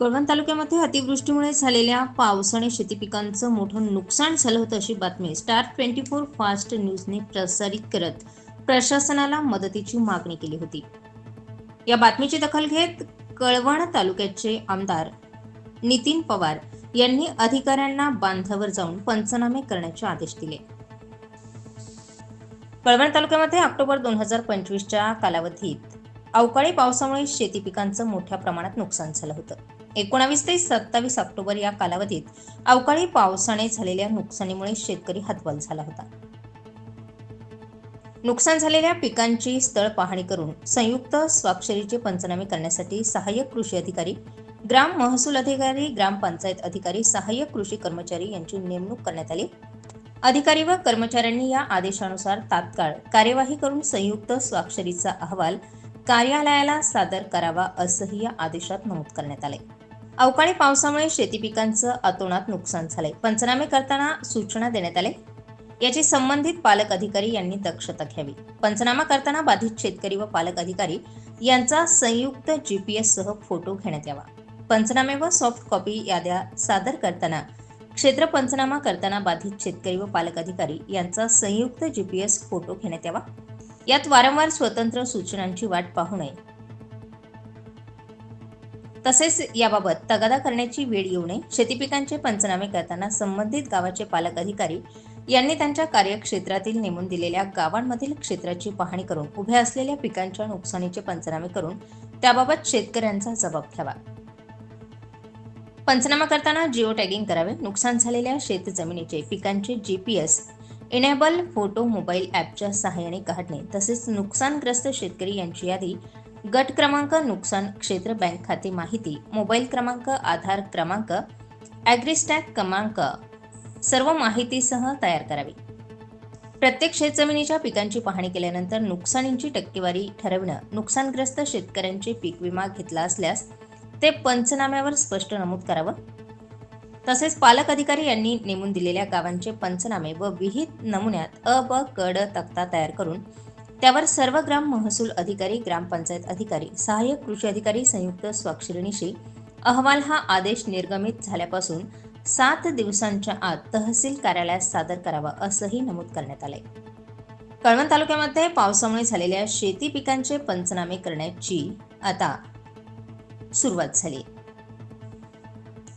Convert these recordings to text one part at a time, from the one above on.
कळवण तालुक्यामध्ये अतिवृष्टीमुळे झालेल्या पावसाने शेती पिकांचं मोठं नुकसान झालं होतं अशी बातमी स्टार ट्वेंटी फोर फास्ट न्यूजने प्रसारित करत प्रशासनाला मदतीची मागणी केली होती. या बातमीची दखल घेत कळवण तालुक्याचे आमदार नितीन पवार यांनी अधिकाऱ्यांना बांधावर जाऊन पंचनामे करण्याचे आदेश दिले. कळवण तालुक्यामध्ये ऑक्टोबर दोन हजार पंचवीसच्या कालावधीत अवकाळी पावसामुळे शेती पिकांचं मोठ्या प्रमाणात नुकसान झालं होतं. एकोणावीस ते सत्तावीस ऑक्टोबर या कालावधीत अवकाळी पावसाने झालेल्या नुकसानीमुळे शेतकरी हतबल झाला होता. नुकसान झालेल्या पिकांची स्थळ पाहणी करून संयुक्त स्वाक्षरीचे पंचनामे करण्यासाठी सहाय्यक कृषी अधिकारी ग्राम महसूल अधिकारी ग्रामपंचायत अधिकारी सहाय्यक कृषी कर्मचारी यांची नेमणूक करण्यात आली. अधिकारी व कर्मचाऱ्यांनी या आदेशानुसार तात्काळ कार्यवाही करून संयुक्त स्वाक्षरीचा अहवाल कार्यालयाला सादर करावा असंही या आदेशात नमूद करण्यात आले अवकाळी पावसामुळे शेती पिकांचं अतोनात नुकसान झालंय. पंचनामे करताना सूचना देण्यात आले याची संबंधित पालक अधिकारी यांनी दक्षता घ्यावी. पंचनामा करताना बाधित शेतकरी व पालक अधिकारी यांचा संयुक्त जीपीएस सह फोटो घेण्यात यावा. पंचनामे व सॉफ्ट कॉपी याद्या सादर करताना क्षेत्र पंचनामा करताना बाधित शेतकरी व पालक अधिकारी यांचा संयुक्त जीपीएस फोटो घेण्यात यावा. यात वारंवार स्वतंत्र सूचनांची वाट पाहू नये. तसेच याबाबत तगादा करण्याची वेळ येऊ नये. शेती पिकांचे पंचनामे करताना संबंधित गावाचे पालक अधिकारी यांनी त्यांच्या कार्यक्षेत्रातील नेमून दिलेल्या गावांमधील क्षेत्राची पाहणी करून उभ्या असलेल्या पिकांच्या नुकसानीचे पंचनामे करून त्याबाबत शेतकऱ्यांचा जबाब घ्यावा पंचनामा करताना जिओ टॅगिंग करावे. नुकसान झालेल्या शेत जमिनीचे पिकांचे जीपीएस इनेबल फोटो मोबाईल ॲपच्या सहाय्याने काढणे तसेच नुकसानग्रस्त शेतकरी यांची यादी गट क्रमांक नुकसान क्षेत्र बँक खाते माहिती मोबाईल क्रमांक आधार क्रमांक ॲग्रिस्टॅक क्रमांक सर्व माहितीसह तयार करावी. प्रत्येक शेतजमिनीच्या पिकांची पाहणी केल्यानंतर नुकसानींची टक्केवारी ठरविणं नुकसानग्रस्त शेतकऱ्यांचे पीक विमा घेतला असल्यास ते पंचनाम्यावर स्पष्ट नमूद करावं. तसेच पालक अधिकारी यांनी नेमून दिलेल्या गावांचे पंचनामे व विहित नमुन्यात अ ब कड तक्ता तयार करून त्यावर सर्व ग्राम महसूल अधिकारी ग्रामपंचायत अधिकारी सहाय्यक कृषी अधिकारी संयुक्त स्वाक्षरीनिशी अहवाल हा आदेश निर्गमित झाल्यापासून सात दिवसांच्या आत तहसील कार्यालयात सादर करावा असंही नमूद करण्यात आलंय. कळवण तालुक्यामध्ये पावसामुळे झालेल्या शेती पिकांचे पंचनामे करण्याची आता सुरुवात झाली.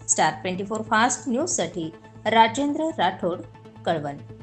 स्टार ट्वेंटी फोर फास्ट न्यूजसाठी राजेंद्र राठोड कळवण.